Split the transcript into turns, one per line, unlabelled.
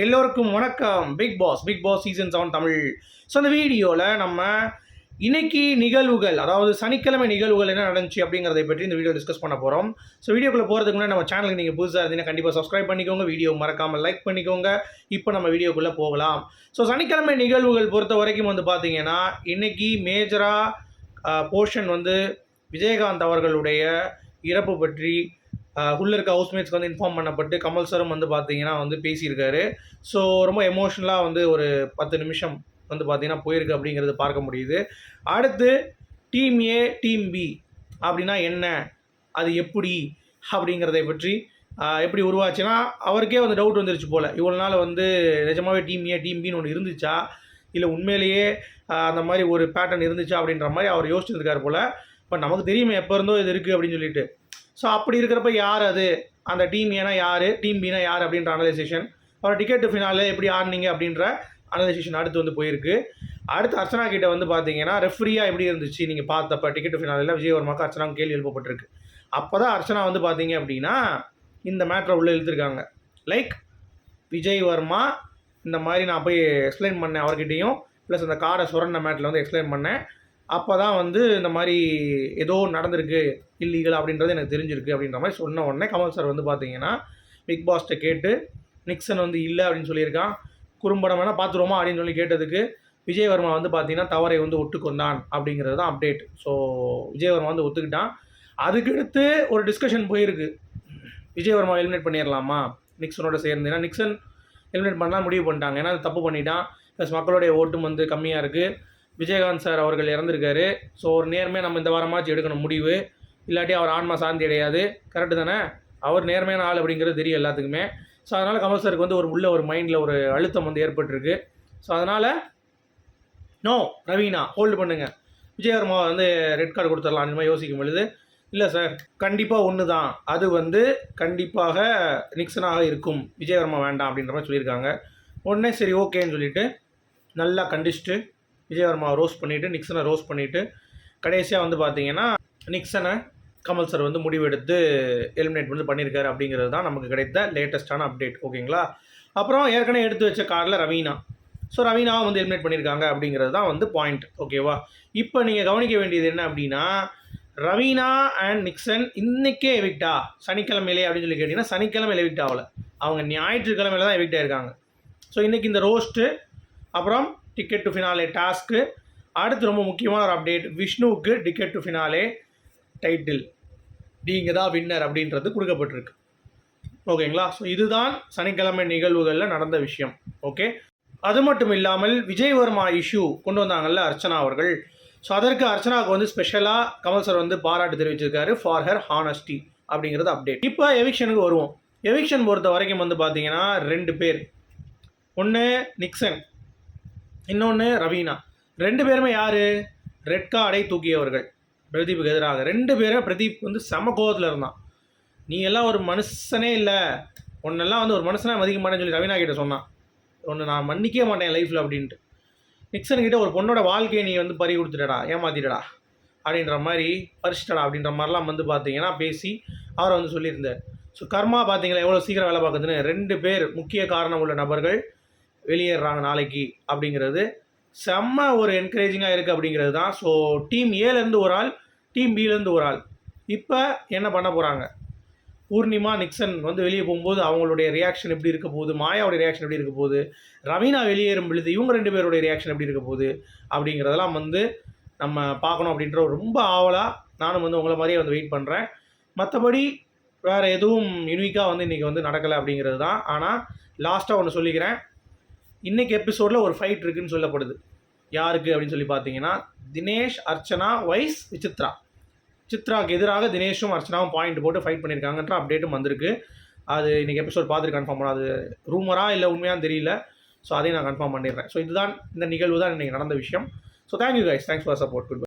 எல்லோருக்கும் வணக்கம். Bigg Boss Bigg Boss season seven Tamil. So அந்த வீடியோவில் நம்ம இன்னைக்கு நிகழ்வுகள் அதாவது சனிக்கிழமை நிகழ்வுகள் என்ன நடந்துச்சு அப்படிங்கிறதை பற்றி இந்த வீடியோ டிஸ்கஸ் பண்ண போகிறோம் ஸோ வீடியோக்குள்ளே போகிறதுக்கு முன்னாடி நம்ம சேனலுக்கு நீங்கள் புதுசாக இருந்தீங்கன்னா கண்டிப்பாக சப்ஸ்கிரைப் பண்ணிக்கோங்க. வீடியோ மறக்காமல் லைக் பண்ணிக்கோங்க. இப்போ நம்ம வீடியோக்குள்ளே போகலாம். ஸோ சனிக்கிழமை நிகழ்வுகள் பொறுத்த வரைக்கும் வந்து பார்த்தீங்கன்னா இன்னைக்கு மேஜராக போர்ஷன் வந்து விஜயகாந்த் அவர்களுடைய இறப்பு பற்றி உள்ள இருக்க ஹவுஸ்மேட்ஸ்க்கு வந்து இன்ஃபார்ம் பண்ணப்பட்டு கமல் சாரும் வந்து பார்த்தீங்கன்னா வந்து பேசியிருக்காரு. ஸோ ரொம்ப எமோஷ்னலாக வந்து ஒரு பத்து நிமிஷம் வந்து பார்த்தீங்கன்னா போயிருக்கு அப்படிங்கிறது பார்க்க முடியுது. அடுத்து டீம் ஏ டீம் பி அப்படின்னா என்ன? அது எப்படி? அப்படிங்கிறதை பற்றி எப்படி உருவாச்சுன்னா அவருக்கே வந்து டவுட் வந்துருச்சு போல். இவ்வளோ நாள் வந்து நிஜமாவே டீம் ஏ டீம் பின்னு ஒன்று இருந்துச்சா? இல்லை உண்மையிலேயே அந்த மாதிரி ஒரு பேட்டர்ன் இருந்துச்சா அப்படின்ற மாதிரி அவர் யோசிச்சுருக்காரு போல். இப்போ நமக்கு தெரியுமே எப்போ இருந்தோ இது இருக்குது அப்படின்னு சொல்லிட்டு. ஸோ அப்படி இருக்கிறப்ப யார் அது? அந்த டீம் ஏன்னா யார்? டீம் பினா யார் அப்படின்ற அனலைசேஷன் அப்புறம் டிக்கெட் ஃபினாலே எப்படி ஆடினீங்க அப்படின்ற அனலைசேஷன் அடுத்து வந்து போயிருக்கு. அடுத்து அர்ச்சனா கிட்ட வந்து பார்த்தீங்கன்னா ரெஃப்ரியாக எப்படி இருந்துச்சு நீங்கள் பார்த்தப்ப? டிக்கெட் ஃபினாலில் விஜயவர்மாவுக்கு அர்ச்சனாவுக்கு கேள்வி எழுப்பப்பட்டிருக்கு. அப்போ தான் அர்ச்சனா வந்து பார்த்தீங்க அப்படின்னா இந்த மேட்ரை உள்ளே எழுதிருக்காங்க லைக் விஜய் வர்மா இந்த மாதிரி நான் போய் எக்ஸ்பிளைன் பண்ணேன் அவர்கிட்டையும் ப்ளஸ் அந்த கார்டை சுரண்ட மேட்டில் வந்து எக்ஸ்பிளைன் பண்ணேன். அப்போ தான் வந்து இந்த மாதிரி ஏதோ நடந்திருக்கு இல்லீகல் அப்படின்றது எனக்கு தெரிஞ்சிருக்கு அப்படின்ற மாதிரி சொன்ன உடனே கமல் சார் வந்து பார்த்தீங்கன்னா பிக் பாஸ்ட்டை கேட்டு நிக்சன் வந்து இல்லை அப்படின்னு சொல்லியிருக்கான். குறும்படம் வேணால் பார்த்துருவோமா அப்படின்னு சொல்லி கேட்டதுக்கு விஜயவர்மா வந்து பார்த்தீங்கன்னா தவறை வந்து ஒட்டுக்கொண்டான் அப்படிங்கிறது தான் அப்டேட் ஸோ விஜயவர்மா வந்து ஒத்துக்கிட்டான். அதுக்கடுத்து ஒரு டிஸ்கஷன் போயிருக்கு. விஜயவர்மா எலிமினேட் பண்ணிடலாமா நிக்சனோட சேர்ந்து ஏன்னா நிக்சன் எலிமினேட் பண்ணலாம் முடிவு பண்ணிட்டாங்க. ஏன்னா அது தப்பு பண்ணிட்டான். ப்ளஸ் மக்களுடைய ஓட்டும் வந்து கம்மியாக இருக்குது விஜயகாந்த் சார் அவர்கள் இறந்துருக்காரு. ஸோ ஒரு நேர்மையாக நம்ம இந்த வாரமாச்சு எடுக்கணும் முடிவு. இல்லாட்டி அவர் ஆன்மா சாந்தி அடையாது. கரெக்டு தானே? அவர் நேர்மையான ஆள் அப்படிங்கிறது தெரியும் எல்லாத்துக்குமே. ஸோ அதனால் கமல் சாருக்கு வந்து ஒரு உள்ள ஒரு மைண்டில் ஒரு அழுத்தம் வந்து ஏற்பட்டிருக்கு. ஸோ அதனால் நோ ரவீனா ஹோல்டு பண்ணுங்க. விஜயவர்மா வந்து ரெட் கார்டு கொடுத்துடலாம் அந்த மாதிரி யோசிக்கும் பொழுது இல்லை சார் கண்டிப்பாக ஒன்று தான் அது வந்து கண்டிப்பாக நிக்சனாக இருக்கும். விஜயவர்மா வேண்டாம் அப்படின்ற மாதிரி சொல்லியிருக்காங்க. உடனே சரி ஓகேன்னு சொல்லிட்டு நல்லா கண்டிச்சுட்டு விஜயவர்மாவை ரோஸ் பண்ணிவிட்டு நிக்சனை ரோஸ் பண்ணிவிட்டு கடைசியாக வந்து பார்த்தீங்கன்னா நிக்சனை கமல் சார் வந்து முடிவெடுத்து எலிமினேட் வந்து பண்ணியிருக்காரு அப்படிங்கிறது தான் நமக்கு கிடைத்த லேட்டஸ்ட்டான அப்டேட் ஓகேங்களா அப்புறம் ஏற்கனவே எடுத்து வச்ச காரில் ரவீனா. ஸோ ரவீனாவை வந்து எலிமினேட் பண்ணியிருக்காங்க அப்படிங்கிறது தான் வந்து பாயிண்ட் ஓகேவா இப்போ நீங்கள் கவனிக்க வேண்டியது என்ன அப்படின்னா ரவீனா அண்ட் நிக்சன் இன்றைக்கே எவிக்டா சனிக்கிழமையிலே அப்படின்னு சொல்லி கேட்டிங்கன்னா சனிக்கிழமை எவிக்ட் ஆகல. அவங்க ஞாயிற்றுக்கிழமையில தான் எவிக்ட் ஆயிருக்காங்க. ஸோ இன்றைக்கி இந்த ரோஸ்ட்டு அப்புறம் டிக்கெட் டு ஃபினாலே டாஸ்க்கு அடுத்து ரொம்ப முக்கியமான ஒரு அப்டேட் விஷ்ணுவுக்கு டிக்கெட் டு ஃபினாலே டைட்டில் நீங்கள் தான் வின்னர் அப்படின்றது கொடுக்கப்பட்டிருக்கு. ஓகேங்களா ஸோ இதுதான் சனிக்கிழமை நிகழ்வுகளில் நடந்த விஷயம். ஓகே அது மட்டும் இல்லாமல் விஜயவர்மா இஷ்யூ கொண்டு வந்தாங்கல்ல அர்ச்சனா அவர்கள். ஸோ அதற்கு அர்ச்சனாவுக்கு வந்து ஸ்பெஷலாக கமல் சார் வந்து பாராட்டு தெரிவிச்சிருக்காரு ஃபார் ஹர் ஹானஸ்டி அப்படிங்கிறது அப்டேட் இப்போ எவிக்ஷனுக்கு வருவோம். எவிக்ஷன் பொறுத்த வரைக்கும் வந்து பார்த்தீங்கன்னா ரெண்டு பேர். ஒன்று நிக்சன் இன்னொன்று ரவீனா. ரெண்டு பேருமே யார்? ரெட் கார்டை தூக்கியவர்கள். பிரதீப்புக்கு எதிராக. ரெண்டு பேரும் பிரதீப் வந்து செம கோவத்தில் இருந்தான். நீ எல்லாம் ஒரு மனுஷனே இல்லை. உன்னெல்லாம் வந்து ஒரு மனுஷனாக மதிக்க மாட்டேன்னு சொல்லி ரவீனா கிட்ட சொன்னான். ஒன்று நான் மன்னிக்கவே மாட்டேன் லைஃப்பில் அப்படின்ட்டு. நிக்சன் கிட்ட ஒரு பொண்ணோட வாழ்க்கையை நீ வந்து பறி கொடுத்துட்டடா ஏமாத்திட்டடா அப்படின்ற மாதிரி பறிச்சிட்டடா அப்படின்ற மாதிரிலாம் வந்து பார்த்தீங்கன்னா பேசி அவரை வந்து சொல்லியிருந்தார். ஸோ கர்மா பார்த்தீங்களா? எவ்வளோ சீக்கிரம் வேலை பார்க்குதுன்னு. ரெண்டு பேர் முக்கிய காரணம் உள்ள நபர்கள். வெளியேறாங்க நாளைக்கு அப்படிங்கிறது செம்ம ஒரு என்கரேஜிங்காக இருக்குது அப்படிங்கிறது தான். ஸோ டீம் ஏலேருந்து ஒரு ஆள் டீம் பிலேருந்து ஒரு ஆள். இப்போ என்ன பண்ண போகிறாங்க பூர்ணிமா நிக்சன் வந்து வெளியே போகும்போது அவங்களுடைய ரியாக்ஷன் எப்படி இருக்க போகுது? மாயாவுடைய ரியாக்ஷன் எப்படி இருக்க போகுது? ரவீனா வெளியேறும் பொழுது இவங்க ரெண்டு பேருடைய ரியாக்ஷன் எப்படி இருக்க போகுது? அப்படிங்கிறதெல்லாம் வந்து நம்ம பார்க்கணும் அப்படின்ற ஒரு ரொம்ப ஆவலாக நானும் வந்து உங்களை மாதிரியே வந்து வெயிட் பண்ணுறேன் மற்றபடி வேறு எதுவும் யூனிக்காக வந்து இன்றைக்கி வந்து நடக்கலை அப்படிங்கிறது தான். ஆனால் லாஸ்ட்டாக ஒன்று சொல்லிக்கிறேன். இன்றைக்கி எபிசோடில் ஒரு ஃபைட் இருக்குன்னு சொல்லப்படுது. யாருக்கு அப்படின்னு சொல்லி பார்த்தீங்கன்னா தினேஷ் அர்ச்சனா வைஸ் விசித்ரா. சித்ராவுக்கு எதிராக தினேஷும் அர்ச்சனாவும் பாயிண்ட் போட்டு ஃபைட் பண்ணியிருக்காங்கன்ற அப்டேட்டும் வந்திருக்கு. அது இன்றைக்கி எபிசோட் பார்த்துட்டு கன்ஃபார்ம் பண்ண அது ரூமரா இல்லை உண்மையான்னு தெரியல. ஸோ அதையும் நான் கன்ஃபார்ம் பண்ணிடுறேன். ஸோ இதுதான் இந்த நிகழ்வு தான் இன்றைக்கி நடந்த விஷயம். So thank you guys thanks for support good